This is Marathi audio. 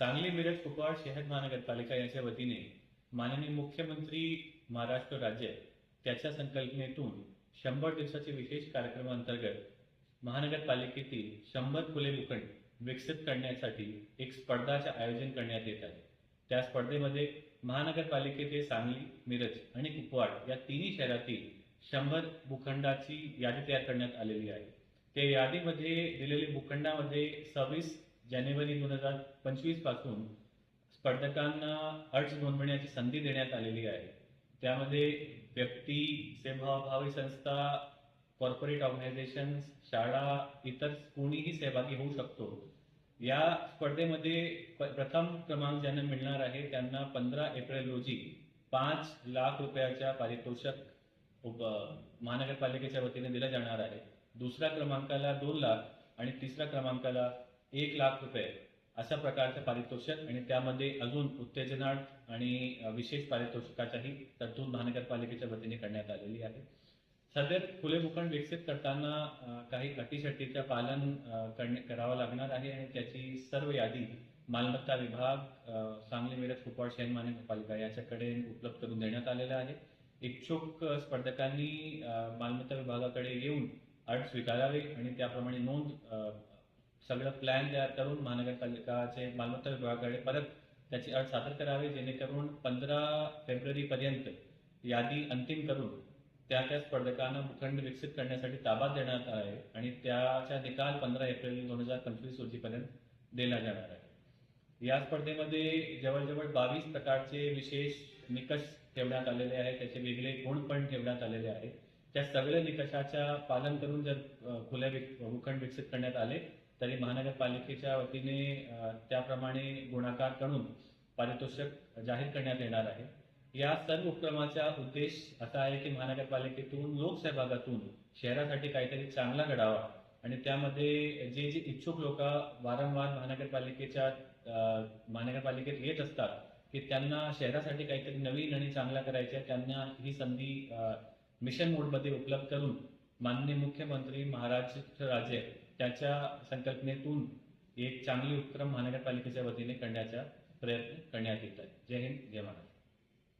सांगली मिरज कुपवाड शहर महानगरपालिका यांच्या वतीने माननीय मुख्यमंत्री महाराष्ट्र राज्य त्याच्या संकल्पनेतून शंभर दिवसाच्या विशेष कार्यक्रमाअंतर्गत महानगरपालिकेतील शंभर फुले भूखंड विकसित करण्यासाठी एक स्पर्धाचे आयोजन करण्यात येत आहे. त्या स्पर्धेमध्ये महानगरपालिकेचे सांगली मिरज आणि कुपवाड या तिन्ही शहरातील शंभर भूखंडाची यादी तयार करण्यात आलेली आहे. त्या यादीमध्ये दिलेल्या भूखंडामध्ये सव्वीस जानेवारी दोन हजार पंचवीसपासून स्पर्धकांना अर्ज नोंदवण्याची संधी देण्यात आलेली आहे. त्यामध्ये व्यक्ती सेवाभावी संस्था कॉर्पोरेट ऑर्गनायझेशन शाळा इतर कोणीही सहभागी होऊ शकतो. या स्पर्धेमध्ये प- प्रथम क्रमांक ज्यांना मिळणार आहे त्यांना पंधरा एप्रिल रोजी पाच लाख रुपयाच्या पारितोषक उप महानगरपालिकेच्या वतीने दिला जाणार आहे. दुसऱ्या क्रमांकाला दोन लाख आणि तिसऱ्या क्रमांकाला एक लाख रुपये अशा प्रकारचं पारितोषिक आणि त्यामध्ये अजून उत्तेजनार्थ आणि विशेष पारितोषिकाच्याही तरतूद महानगरपालिकेच्या वतीने करण्यात आलेली आहे. सध्या खुले भूखंड विकसित करताना काही अटीशटीचं पालन करणे करावं लागणार आहे आणि त्याची सर्व यादी मालमत्ता विभाग सांगली मिरज कुपवाड शहर महानगरपालिका याच्याकडे उपलब्ध करून देण्यात आलेलं आहे. इच्छुक स्पर्धकांनी मालमत्ता विभागाकडे येऊन अर्ज स्वीकारावे आणि त्याप्रमाणे नोंद सगळं प्लॅन तयार करून महानगरपालिकाचे मालमत्ता विभागाकडे परत त्याची अट सादर करावी जेणेकरून पंधरा फेब्रुवारी पर्यंत यादी अंतिम करून त्या त्या स्पर्धकांना भूखंड विकसित करण्यासाठी ताबा देण्यात आहे आणि त्याचा निकाल पंधरा एप्रिल दोन हजार पंचवीस रोजीपर्यंत दिला जाणार आहे. या स्पर्धेमध्ये जवळजवळ बावीस प्रकारचे विशेष निकष ठेवण्यात आलेले आहेत त्याचे वेगळे गुण पण ठेवण्यात आलेले आहेत. त्या सगळ्या निकषाच्या पालन करून जर खुल्या भूखंड विकसित करण्यात आले तरी महानगरपालिकेच्या वतीने त्याप्रमाणे गुणाकार करून पारितोषिक जाहीर करण्यात येणार आहे. या सर्व उपक्रमाचा उद्देश असा आहे की महानगरपालिकेतून लोकसहभागातून शहरासाठी काहीतरी चांगला घडावा आणि त्यामध्ये जे जे इच्छुक लोक वारंवार महानगरपालिकेच्या महानगरपालिकेत येत असतात की त्यांना शहरासाठी काहीतरी नवीन आणि चांगला करायचं त्यांना ही संधी मिशन मोडमध्ये उपलब्ध करून माननीय मुख्यमंत्री महाराष्ट्र राज्य त्याच्या संकल्पनेतून एक चांगली उपक्रम महानगरपालिकेच्या वतीने करण्याचा प्रयत्न करण्यात येत आहे. जय हिंद जय महाराष्ट्र.